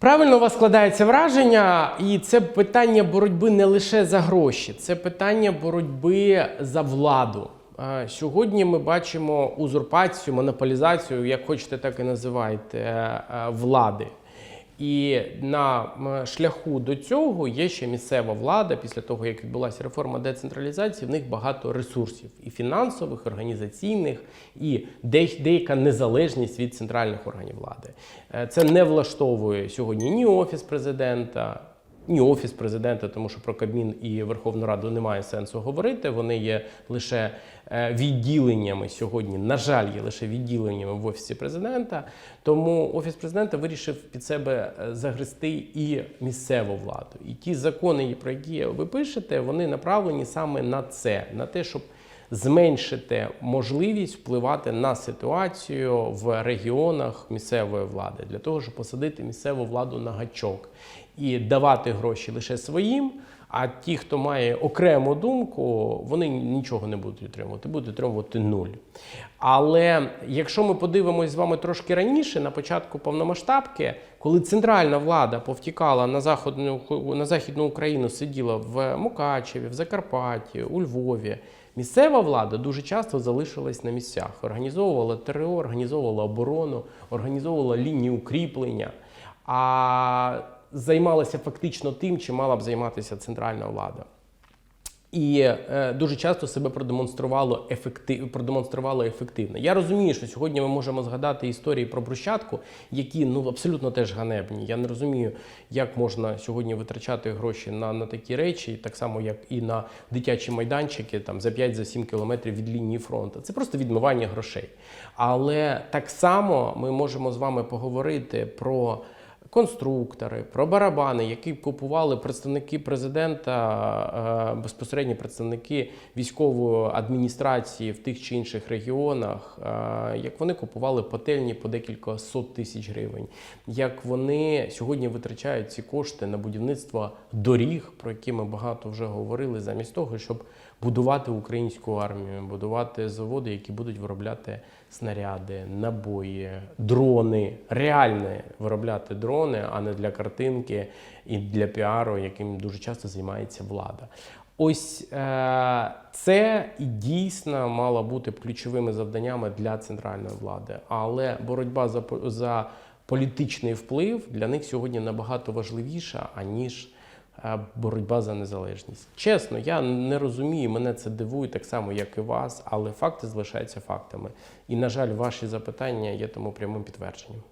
Правильно у вас складається враження, і це питання боротьби не лише за гроші, це питання боротьби за владу. Сьогодні ми бачимо узурпацію, монополізацію, як хочете, так і називайте, е, е, влади. І на шляху до цього є ще місцева влада. Після того, як відбулася реформа децентралізації, в них багато ресурсів і фінансових, організаційних, і де- деяка незалежність від центральних органів влади. Е, Це не влаштовує сьогодні ні офіс президента. Ні, офіс президента, тому що про Кабмін і Верховну Раду немає сенсу говорити. Вони є лише е, відділеннями сьогодні. На жаль, є лише відділеннями в офісі президента. Тому офіс президента вирішив під себе е, загрести і місцеву владу. І ті закони, про які ви пишете, вони направлені саме на це, на те, щоб зменшити можливість впливати на ситуацію в регіонах місцевої влади для того, щоб посадити місцеву владу на гачок і давати гроші лише своїм. А ті, хто має окрему думку, вони нічого не будуть отримувати, будуть отримувати нуль. Але якщо ми подивимось з вами трошки раніше, на початку повномасштабки, коли центральна влада повтікала на західну, на західну Україну, сиділа в Мукачеві, в Закарпатті, у Львові. Місцева влада дуже часто залишилась на місцях, організовувала ТРО, організовувала оборону, організовувала лінії укріплення, а займалася фактично тим, чим мала б займатися центральна влада. І е, дуже часто себе продемонструвало ефектив, продемонструвало ефективно. Я розумію, що сьогодні ми можемо згадати історії про брусчатку, які ну абсолютно теж ганебні. Я не розумію, як можна сьогодні витрачати гроші на, на такі речі, так само як і на дитячі майданчики, там за 5-7 кілометрів від лінії фронту. Це просто відмивання грошей. Але так само ми можемо з вами поговорити про конструктори, про барабани, які купували представники президента, е, безпосередньо представники військової адміністрації в тих чи інших регіонах, е, як вони купували пательні по декілька сот тисяч гривень, як вони сьогодні витрачають ці кошти на будівництво доріг, про які ми багато вже говорили, замість того, щоб будувати українську армію, будувати заводи, які будуть виробляти снаряди, набої, дрони, реально виробляти дрони, а не для картинки і для піару, яким дуже часто займається влада. Ось е, це і дійсно мало бути ключовими завданнями для центральної влади, але боротьба за, за політичний вплив для них сьогодні набагато важливіша, аніж е, боротьба за незалежність. Чесно, я не розумію, мене це дивує так само, як і вас, але факти залишаються фактами. І, на жаль, ваші запитання є тому прямим підтвердженням.